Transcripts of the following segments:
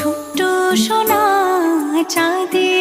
ছোট্ট সোনা চাঁদের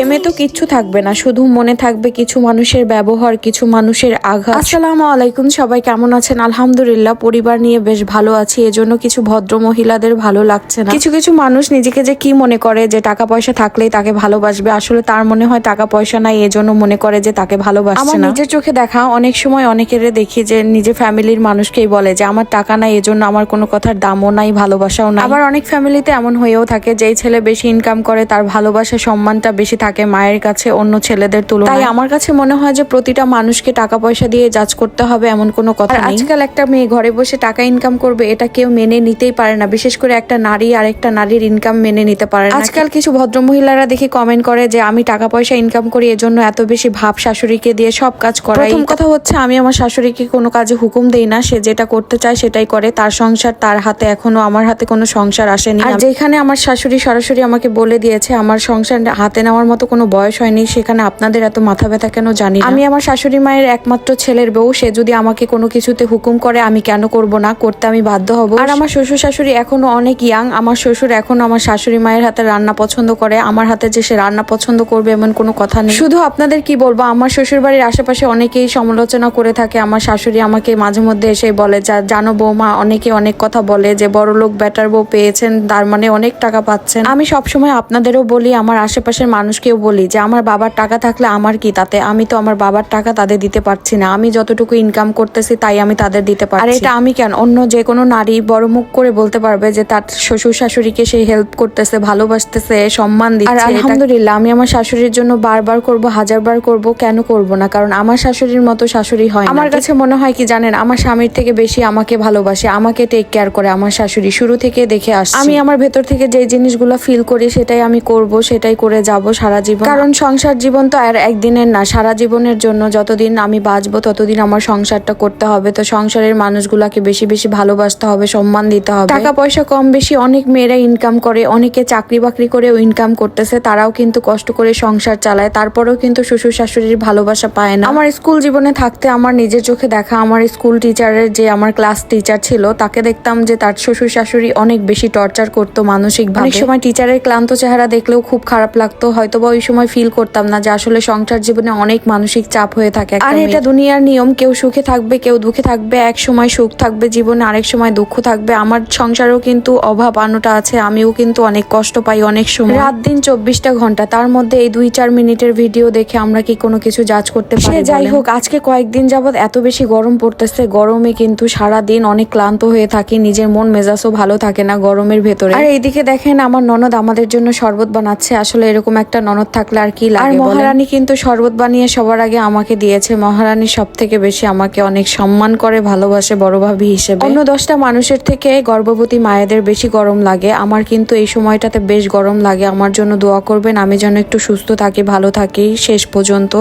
থেমে তো কিচ্ছু থাকবে না শুধু মনে থাকবে কিছু মানুষের ব্যবহার কিছু মানুষের আঘাত। আসসালামু আলাইকুম সবাই কেমন আছেন? আলহামদুলিল্লাহ পরিবার নিয়ে বেশ ভালো আছি এজন্য কিছু ভদ্র মহিলাদের ভালো লাগছে না। কিছু কিছু মানুষ নিজেকে যে কি মনে করে যে টাকা পয়সা থাকলেই তাকে ভালোবাসবে আসলে তার মনে হয় টাকা পয়সা নাই এজন্য মনে করে যে তাকে ভালোবাসছে আমার নিজের চোখে দেখা অনেক সময় অনেকের দেখি যে নিজের ফ্যামিলির মানুষকেই বলে যে আমার টাকা নাই এজন্য আমার কোনো কথার দামও নাই ভালোবাসাও নাই। আবার অনেক ফ্যামিলিতে এমন হয়েও থাকে যেই ছেলে বেশি ইনকাম করে তার ভালোবাসা সম্মানটা বেশি থাকে। মায়ের কাছে অন্য ছেলেদের তুলনায়। তাই আমার কাছে মনে হয় যে প্রতিটা মানুষকে টাকা পয়সা দিয়ে জাজ করতে হবে এমন কোনো কথা আজকাল একটা মেয়ে ঘরে বসে টাকা ইনকাম করবে এটা কেউ মেনে নিতেই পারে না। বিশেষ করে একটা নারী আর একটা নারীর ইনকাম মেনে নিতে পারে না। আজকাল কিছু ভদ্র মহিলারা দেখি কমেন্ট করে যে আমি টাকা পয়সা ইনকাম করি এজন্য এত বেশি ভাব শাশুড়িকে দিয়ে সব কাজ করাই। প্রথম কথা হচ্ছে আমি আমার শাশুড়িকে কোনো কাজে হুকুম দেই না। সে যেটা করতে চায় সেটাই করে। তার সংসার তার হাতে এখনও আমার হাতে কোনো সংসার আসেনি। আর যেখানে আমার শাশুড়ি সরাসরি আমাকে বলে দিয়েছে আমার সংসার হাতে নেওয়ার মতো কোনো বয়স হয়নি সেখানে আপনাদের এত মাথা ব্যথা কেন জানি আমি আমার শাশুড়ি মায়ের একমাত্র ছেলের বউ সে যদি আমাকে কোনো কিছুতে হুকুম করে আমি কেন করব না? করতে আমি বাধ্য হব। আর আমার শ্বশুর শাশুড়ি এখনও অনেক ইয়াং আমার শ্বশুর এখনও আমার শাশুড়ি মায়ের হাতে রান্না পছন্দ করে আমার হাতে যে সে রান্না পছন্দ করবে এমন কোনো কথা নেই। শুধু আপনাদের কি বলব আমার শ্বশুর বাড়ির আশেপাশে অনেকেই সমালোচনা করে থাকে আমার শাশুড়ি আমাকে মাঝে মধ্যে এসে বলে যা জানো বৌমা অনেকে অনেক কথা বলে যে বড় লোক বেটার বউ পেয়েছেন তার মানে অনেক টাকা পাচ্ছেন। আমি সবসময় আপনাদেরও বলি আমার আশেপাশের মানুষকেও বলি যে আমার বাবার টাকা থাকলে আমার কি? তাতে আমি তো আমার বাবার টাকা তাদের দিতে পারছি না। আমি যতটুকু ইনকাম করতেছি তাই আমি তাদের দিতে পারছি। আর এটা আমি কেন? অন্য যে কোনো নারী বড় মুখ করে বলতে পারবে যে তার শ্বশুর শাশুড়িকে সে হেল্প করতেছে ভালোবাসতেছে সম্মান দিচ্ছে। আর আলহামদুলিল্লাহ আমি আমার শাশুড়ির জন্য বারবার করব হাজারবার করব কেন করব না? কারণ আমার শাশুড়ির মতো শাশুড়ি হয় আমার কাছে মনে হয় কি জানেন আমার স্বামীর থেকে বেশি আমাকে ভালোবাসে আমাকে টেক কেয়ার করে আমার শাশুড়ি। শুরু থেকে দেখে আসছি। আমি আমার ভেতর থেকে যে জিনিসগুলো ফিল করি সেটাই আমি করব সেটাই করে যাব সারা জীবন। কারণ সংসার জীবন তো আর একদিনের না সারা জীবনের জন্য যতদিন আমি বাঁচবো ততদিন আমার সংসারটা করতে হবে। তো সংসারের মানুষগুলাকে বেশি বেশি ভালোবাসতে হবে সম্মান দিতে হবে। টাকা পয়সা কম বেশি অনেক মেয়েরা ইনকাম করে অনেকে চাকরি বাকরি করেও ইনকাম করতেছে। তারাও কিন্তু কষ্ট করে সংসার চালায় তারপরেও কিন্তু শ্বশুর শাশুড়ির ভালোবাসা পায় না। আমার স্কুল জীবনে থাকতে আমার নিজের চোখে দেখা আমার স্কুল টিচারের যে আমার ক্লাস টিচার ছিল তাকে দেখতাম যে তার শ্বশুর শাশুড়ি অনেক বেশি টর্চার করতো মানসিক অনেক সময় টিচারের ক্লান্ত চেহারা দেখলেও খুব খারাপ লাগতো হয়তো বা ওই সময় ফিল করতাম না যে আসলে সংসার জীবনে অনেক মানসিক চাপ হয়ে থাকে আর এটা দুনিয়ার নিয়ম কেউ সুখে থাকবে কেউ দুঃখে থাকবে এক সময় সুখ থাকবে জীবনে আরেক সময় দুঃখ থাকবে। আমার সংসারেও কিন্তু অভাব আনোটা আছে আমিও কিন্তু অনেক কষ্ট পাই অনেক সময়। রাত দিন চব্বিশটা ঘণ্টা তার মধ্যে এই দুই চার মিনিটের ভিডিও দেখে আমরা কি কোনো কিছু জাজ করতে পারি যাই হোক আজকে কয়েকদিন যাবত এত বেশি গরম পড়তেছে গরমে কিন্তু সারা দিন অনেক ক্লান্ত হয়ে থাকি নিজের মন মেজাজও ভালো থাকে না গরমের ভেতরে। আর এইদিকে দেখেন আমার ননদ আমাদের জন্য শরবত বানাচ্ছে আসলে এরকম একটা ননদ থাকলে আর কি লাগে আর মহারানী কিন্তু শরবত বানিয়ে সবার আগে আমাকে দিয়েছে। মহারানী সব থেকে বেশি আমাকে অনেক সম্মান করে ভালোবাসে বড় ভাবি হিসেবে। অন্য দশটা মানুষের থেকে গর্ভবতী মায়েদের বেশি গরম লাগে। আমার কিন্তু এই সময়টাতে বেশ গরম লাগে। আমার জন্য দোয়া করবেন। আমি যেন একটু সুস্থ থাকি ভালো থাকি শেষ পর্যন্ত।